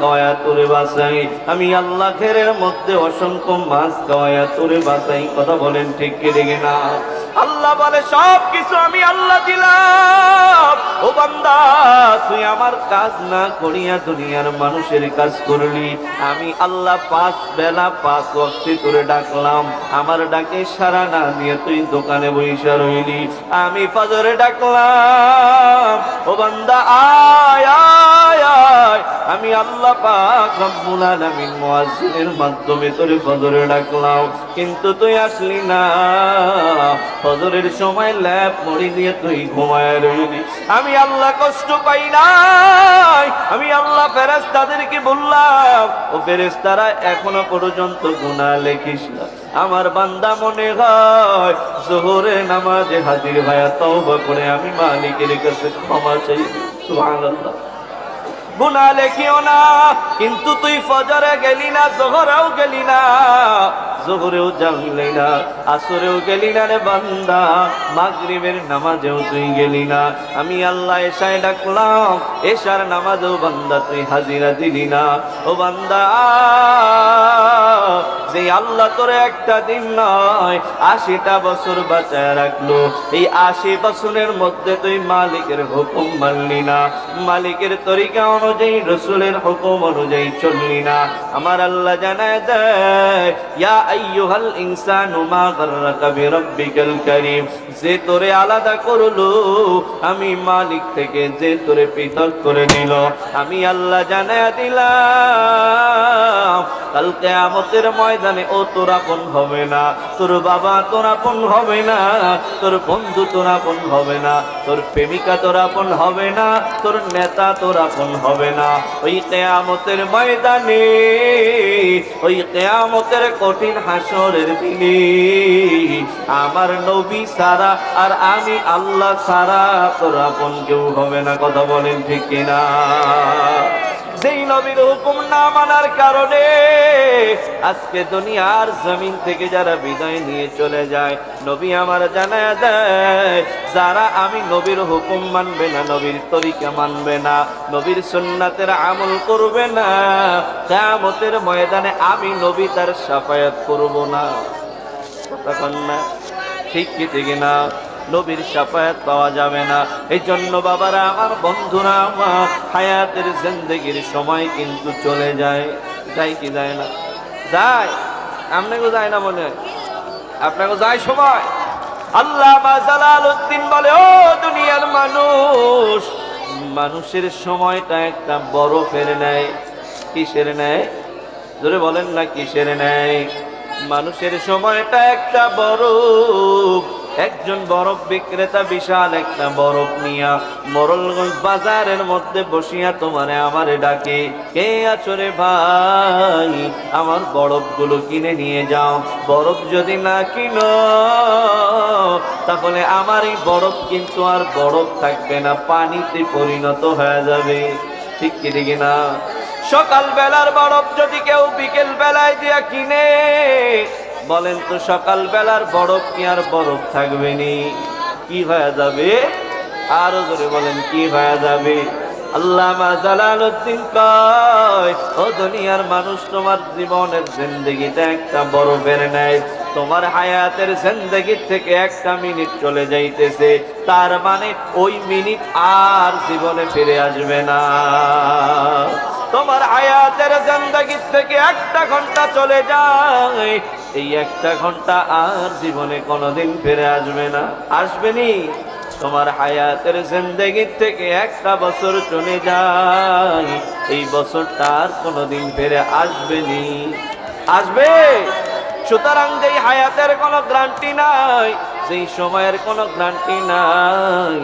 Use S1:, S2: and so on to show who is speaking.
S1: খাওয়ায়া, তোরে বাসাই আমি আল্লাহ খেরের মধ্যে অসংখ্য মাছ খাওয়ায়া, তোরে বাসাই কথা বলেন ঠিক কেটে না? আল্লাহ বলে সব কিছু আমি আল্লাহ দিলাম। ও বান্দা, তুই আমার কাজ না করিয়া দুনিয়ার মানুষের কাজ করলি। আমি আল্লাহ পাঁচ বেলা পাঁচ ওয়াক্তে তোরে ডাকলাম। আমার ডাকে সারা না দিয়ে তুই দোকানে বইসা রইলি। আমি ফজরে ডাকলাম। ও বান্দা, আয় আয় আয়। আমি আল্লাহ পাক রব্বুল আলামিন মুয়াজ্জিনের মাধ্যমে তোরে ফজরে ডাকলাম। কিন্তু তুই আসলি না। ফজরের সময় ল্যাপ মরি দিয়ে তুই ঘুমায় রইলি। আমি আল্লাহ কষ্ট পাই নাই। আমি আল্লাহ ফেরেশতাদেরকে বললাম, ও ফেরেশতারা, এখনও পর্যন্ত গুনাহ লেখিস না। আমার বান্দা মনে হয় জোহরে নামাজে হাজির ভাইয়া তওবা করে আমি মালিকের কাছে ক্ষমা চাই সুবহানাল্লাহ। গুনা লেখিও না, কিন্তু তুই ফজরে গেলি না, জোহরেও গেলি না। জোহরেও জানলি না, আসরেও গেলি না রে বান্দা, মাগরিবের নামাজেও তুই গেলি না। আমি আল্লাহ এসায় ডাকলাম, এসার নামাজেও বান্দা তুই হাজিরা দিলি না। ও বান্দা যে আল্লাহ তোরে একটা দিন নয় আশিটা বছর বাঁচায় রাখল। এই আশি বছরের মধ্যে তুই মালিকের হুকুম মানলি না। মালিকের তরিকা অনুযায়ী, রসুলের হুকুম অনুযায়ী চললি না। আমার আল্লাহ জানায় দেয়, ইয়া আইয়ুহাল যে তোরে আলাদা করল, আমি মালিক থেকে যে তোরে পৃথক করে নিল। আমি আল্লাহ জানায় দিলাম, কাল কিয়ামতের ময়দানে ও তোর আপন হবে না? তোর বাবা তোর আপন হবে না? তোর বন্ধু তোর আপন হবে না? তোর প্রেমিকা তোর আপন হবে না? তোর নেতা তোর আপন হবে না? ওই কেয়ামতের ময়দানে, ওই কেয়ামতের কঠিন হাসরের দিনে, আমার নবী সারা আর আমি আল্লাহ সারা তোর আপন কেউ হবে না। কথা বলেন ঠিক কিনা? যেই নবীর হুকুম না মানার কারণে আজকে দুনিয়ার জমিন থেকে যারা বিদায় নিয়ে চলে যায়, নবী আমার জানায় দেয়, যারা আমি নবীর হুকুম মানবে না, নবীর তরিকা মানবে না, নবীর সুন্নাতের আমল করবে না, কিয়ামতের ময়দানে আমি নবী তার সাফায়াত করব না। তখন না, ঠিক কি, ঠিক না? নবীর সাফায়াত পাওয়া যাবে না। এই জন্য বাবারা, আমার বন্ধুরা, আমার হায়াতের জিন্দগির সময় কিন্তু চলে যায়। যায় কি যায় না? যায়। আপনাকে যায় না মনে হয়? আপনাকে যায় সময়? আল্লাহ জালালউদ্দিন বলে, ও দুনিয়ার মানুষ, মানুষের সময়টা একটা বরফের নেয় কিসের নেয় ধরে বলেন না, কিসের নেয় মানুষের সময়টা একটা বরফ। একজন বরফ বিক্রেতা বিশাল একটা বরফ নিয়া মরলগঞ্জ বাজারের মধ্যে বসিয়া তোমারে আমারে ডাকে, কে আছো রে ভাই? আমার বরফগুলো কিনে নিয়ে যাও, বরফ যদি না কিনো, তাহলে আমার এই বরফ কিন্তু আর বরফ থাকবে না, পানিতে পরিণত হয়ে যাবে। ঠিক কি দেখি না? সকাল বেলার বরফ যদি কেউ বিকেল বেলায় দিয়া কিনে বলেন তো সকাল বেলার বরফ কি আর বরফ থাকবে নি? কি হয়ে যাবে? আরও জোরে বলেন, কি হয়ে যাবে? আল্লামা কয় দুনিয়ার মানুষ, তোমার জীবনের একটা তোমার হায়াতের থেকে একটা মিনিট চলে যাইতেছে। তার মানে ওই মিনিট আর জীবনে ফিরে আসবে না। তোমার হায়াতের জিন্দগির থেকে একটা ঘণ্টা চলে যায়। এই একটা ঘণ্টা আর জীবনে কোনোদিন ফিরে আসবে না। আসবে নি? তোমার হায়াতের জিন্দগির থেকে একটা বছর চলে যায়। এই বছরটা আর কোনোদিন ফিরে আসবেনি আসবে? সুতরাং যেই হায়াতের কোনো গ্রান্টি নাই সেই সময়ের কোনো গ্রান্টি নাই।